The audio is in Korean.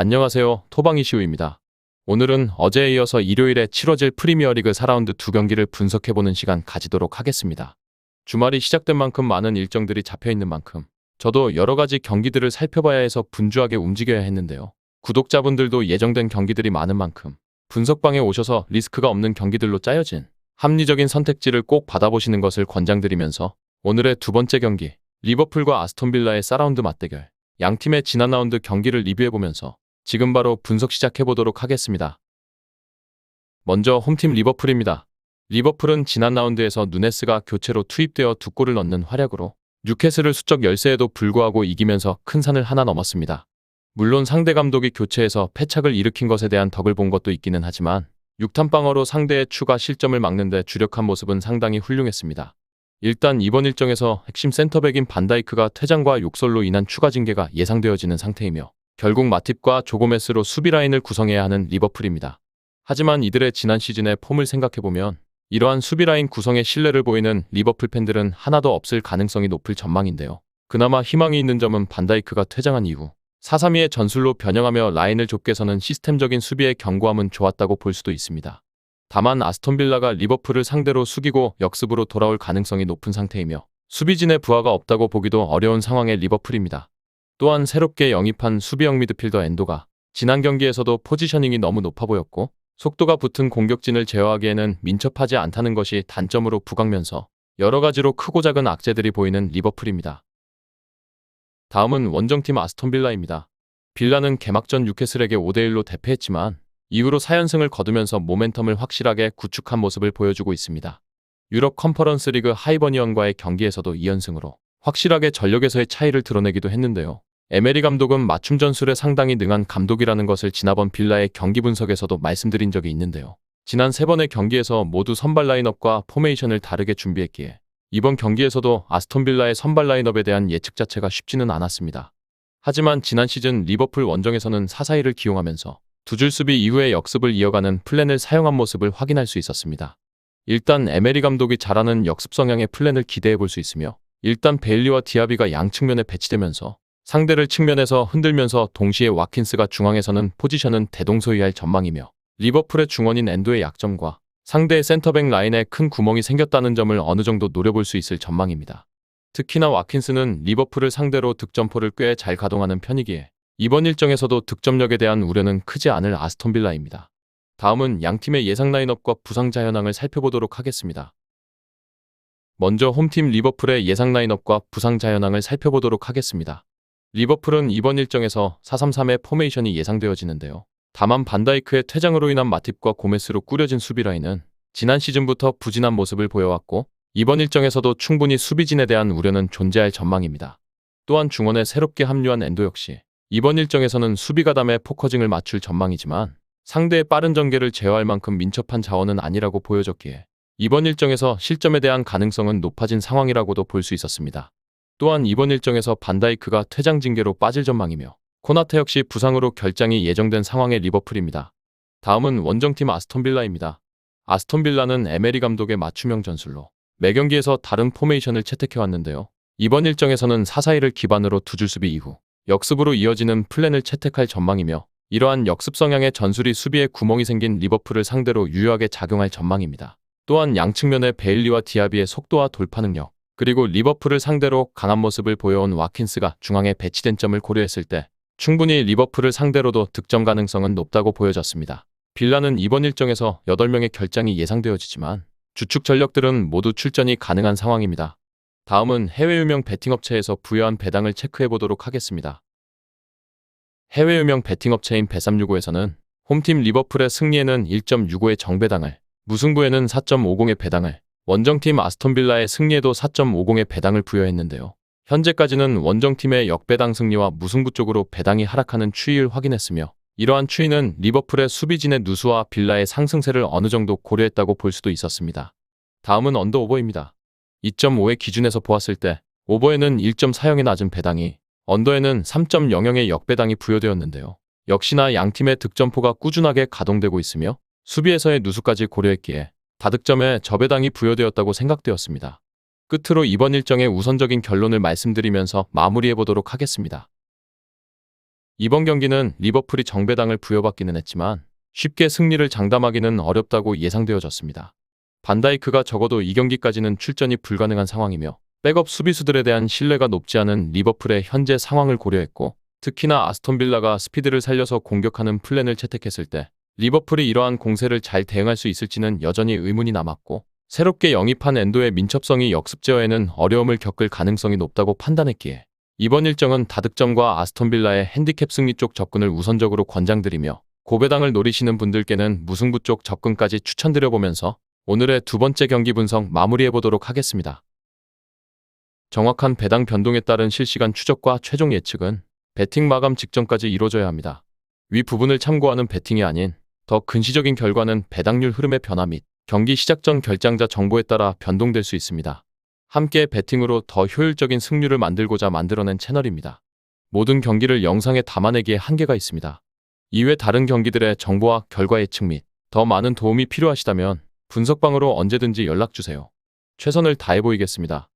안녕하세요. 토방이시우입니다. 오늘은 어제에 이어서 일요일에 치러질 프리미어리그 4라운드 두 경기를 분석해보는 시간 가지도록 하겠습니다. 주말이 시작된 만큼 많은 일정들이 잡혀있는 만큼 저도 여러 가지 경기들을 살펴봐야 해서 분주하게 움직여야 했는데요. 구독자분들도 예정된 경기들이 많은 만큼 분석방에 오셔서 리스크가 없는 경기들로 짜여진 합리적인 선택지를 꼭 받아보시는 것을 권장드리면서 오늘의 두 번째 경기 리버풀과 아스톤빌라의 4라운드 맞대결 양 팀의 지난 라운드 경기를 리뷰해보면서 지금 바로 분석 시작해보도록 하겠습니다. 먼저 홈팀 리버풀입니다. 리버풀은 지난 라운드에서 누네스가 교체로 투입되어 두 골을 넣는 활약으로 뉴캐슬을 수적 열세에도 불구하고 이기면서 큰 산을 하나 넘었습니다. 물론 상대 감독이 교체해서 패착을 일으킨 것에 대한 덕을 본 것도 있기는 하지만 6탄방어로 상대의 추가 실점을 막는데 주력한 모습은 상당히 훌륭했습니다. 일단 이번 일정에서 핵심 센터백인 반다이크가 퇴장과 욕설로 인한 추가 징계가 예상되어지는 상태이며 결국 마팁과 조고메스로 수비 라인을 구성해야 하는 리버풀입니다. 하지만 이들의 지난 시즌의 폼을 생각해보면 이러한 수비 라인 구성에 신뢰를 보이는 리버풀 팬들은 하나도 없을 가능성이 높을 전망인데요. 그나마 희망이 있는 점은 반다이크가 퇴장한 이후 4-3-2의 전술로 변형하며 라인을 좁게 서는 시스템적인 수비의 견고함은 좋았다고 볼 수도 있습니다. 다만 아스톤빌라가 리버풀을 상대로 숙이고 역습으로 돌아올 가능성이 높은 상태이며 수비진의 부하가 없다고 보기도 어려운 상황의 리버풀입니다. 또한 새롭게 영입한 수비형 미드필더 엔도가 지난 경기에서도 포지셔닝이 너무 높아 보였고 속도가 붙은 공격진을 제어하기에는 민첩하지 않다는 것이 단점으로 부각면서 여러 가지로 크고 작은 악재들이 보이는 리버풀입니다. 다음은 원정팀 아스톤빌라입니다. 빌라는 개막전 뉴캐슬에게 5대1로 대패했지만 이후로 4연승을 거두면서 모멘텀을 확실하게 구축한 모습을 보여주고 있습니다. 유럽 컨퍼런스 리그 하이버니언과의 경기에서도 2연승으로 확실하게 전력에서의 차이를 드러내기도 했는데요. 에메리 감독은 맞춤 전술에 상당히 능한 감독이라는 것을 지난번 빌라의 경기 분석에서도 말씀드린 적이 있는데요. 지난 세 번의 경기에서 모두 선발 라인업과 포메이션을 다르게 준비했기에 이번 경기에서도 아스톤 빌라의 선발 라인업에 대한 예측 자체가 쉽지는 않았습니다. 하지만 지난 시즌 리버풀 원정에서는 사사이를 기용하면서 두 줄 수비 이후에 역습을 이어가는 플랜을 사용한 모습을 확인할 수 있었습니다. 일단 에메리 감독이 잘하는 역습 성향의 플랜을 기대해 볼 수 있으며 일단 베일리와 디아비가 양 측면에 배치되면서 상대를 측면에서 흔들면서 동시에 와킨스가 중앙에서는 포지션은 대동소이할 전망이며 리버풀의 중원인 엔도의 약점과 상대의 센터백 라인에 큰 구멍이 생겼다는 점을 어느 정도 노려볼 수 있을 전망입니다. 특히나 와킨스는 리버풀을 상대로 득점포를 꽤 잘 가동하는 편이기에 이번 일정에서도 득점력에 대한 우려는 크지 않을 아스톤빌라입니다. 다음은 양팀의 예상 라인업과 부상자 현황을 살펴보도록 하겠습니다. 먼저 홈팀 리버풀의 예상 라인업과 부상자 현황을 살펴보도록 하겠습니다. 리버풀은 이번 일정에서 4-3-3의 포메이션이 예상되어지는데요. 다만 반다이크의 퇴장으로 인한 마팁과 고메스로 꾸려진 수비 라인은 지난 시즌부터 부진한 모습을 보여왔고 이번 일정에서도 충분히 수비진에 대한 우려는 존재할 전망입니다. 또한 중원에 새롭게 합류한 엔도 역시 이번 일정에서는 수비 가담에 포커징을 맞출 전망이지만 상대의 빠른 전개를 제어할 만큼 민첩한 자원은 아니라고 보여졌기에 이번 일정에서 실점에 대한 가능성은 높아진 상황이라고도 볼 수 있었습니다. 또한 이번 일정에서 반다이크가 퇴장 징계로 빠질 전망이며 코나테 역시 부상으로 결장이 예정된 상황의 리버풀입니다. 다음은 원정팀 아스톤빌라입니다. 아스톤빌라는 에메리 감독의 맞춤형 전술로 매 경기에서 다른 포메이션을 채택해왔는데요. 이번 일정에서는 4-4-1을 기반으로 두 줄 수비 이후 역습으로 이어지는 플랜을 채택할 전망이며 이러한 역습 성향의 전술이 수비에 구멍이 생긴 리버풀을 상대로 유효하게 작용할 전망입니다. 또한 양측면의 베일리와 디아비의 속도와 돌파 능력, 그리고 리버풀을 상대로 강한 모습을 보여온 와킨스가 중앙에 배치된 점을 고려했을 때 충분히 리버풀을 상대로도 득점 가능성은 높다고 보여졌습니다. 빌라는 이번 일정에서 8명의 결장이 예상되어지지만 주축 전력들은 모두 출전이 가능한 상황입니다. 다음은 해외 유명 베팅업체에서 부여한 배당을 체크해 보도록 하겠습니다. 해외 유명 베팅업체인 베365에서는 홈팀 리버풀의 승리에는 1.65의 정배당을, 무승부에는 4.50의 배당을, 원정팀 아스톤빌라의 승리에도 4.50의 배당을 부여했는데요. 현재까지는 원정팀의 역배당 승리와 무승부 쪽으로 배당이 하락하는 추이를 확인했으며 이러한 추이는 리버풀의 수비진의 누수와 빌라의 상승세를 어느 정도 고려했다고 볼 수도 있었습니다. 다음은 언더 오버입니다. 2.5의 기준에서 보았을 때 오버에는 1.40의 낮은 배당이 언더에는 3.00의 역배당이 부여되었는데요. 역시나 양팀의 득점포가 꾸준하게 가동되고 있으며 수비에서의 누수까지 고려했기에 다득점에 저배당이 부여되었다고 생각되었습니다. 끝으로 이번 일정의 우선적인 결론을 말씀드리면서 마무리해 보도록 하겠습니다. 이번 경기는 리버풀이 정배당을 부여받기는 했지만 쉽게 승리를 장담하기는 어렵다고 예상되어졌습니다. 반다이크가 적어도 이 경기까지는 출전이 불가능한 상황이며 백업 수비수들에 대한 신뢰가 높지 않은 리버풀의 현재 상황을 고려했고 특히나 아스톤빌라가 스피드를 살려서 공격하는 플랜을 채택했을 때 리버풀이 이러한 공세를 잘 대응할 수 있을지는 여전히 의문이 남았고 새롭게 영입한 엔도의 민첩성이 역습 제어에는 어려움을 겪을 가능성이 높다고 판단했기에 이번 일정은 다득점과 아스톤빌라의 핸디캡 승리 쪽 접근을 우선적으로 권장드리며 고배당을 노리시는 분들께는 무승부 쪽 접근까지 추천드려보면서 오늘의 두 번째 경기 분석 마무리해보도록 하겠습니다. 정확한 배당 변동에 따른 실시간 추적과 최종 예측은 배팅 마감 직전까지 이루어져야 합니다. 위 부분을 참고하는 배팅이 아닌 더 근시적인 결과는 배당률 흐름의 변화 및 경기 시작 전 결장자 정보에 따라 변동될 수 있습니다. 함께 배팅으로 더 효율적인 승률을 만들고자 만들어낸 채널입니다. 모든 경기를 영상에 담아내기에 한계가 있습니다. 이외 다른 경기들의 정보와 결과 예측 및 더 많은 도움이 필요하시다면 분석방으로 언제든지 연락주세요. 최선을 다해 보이겠습니다.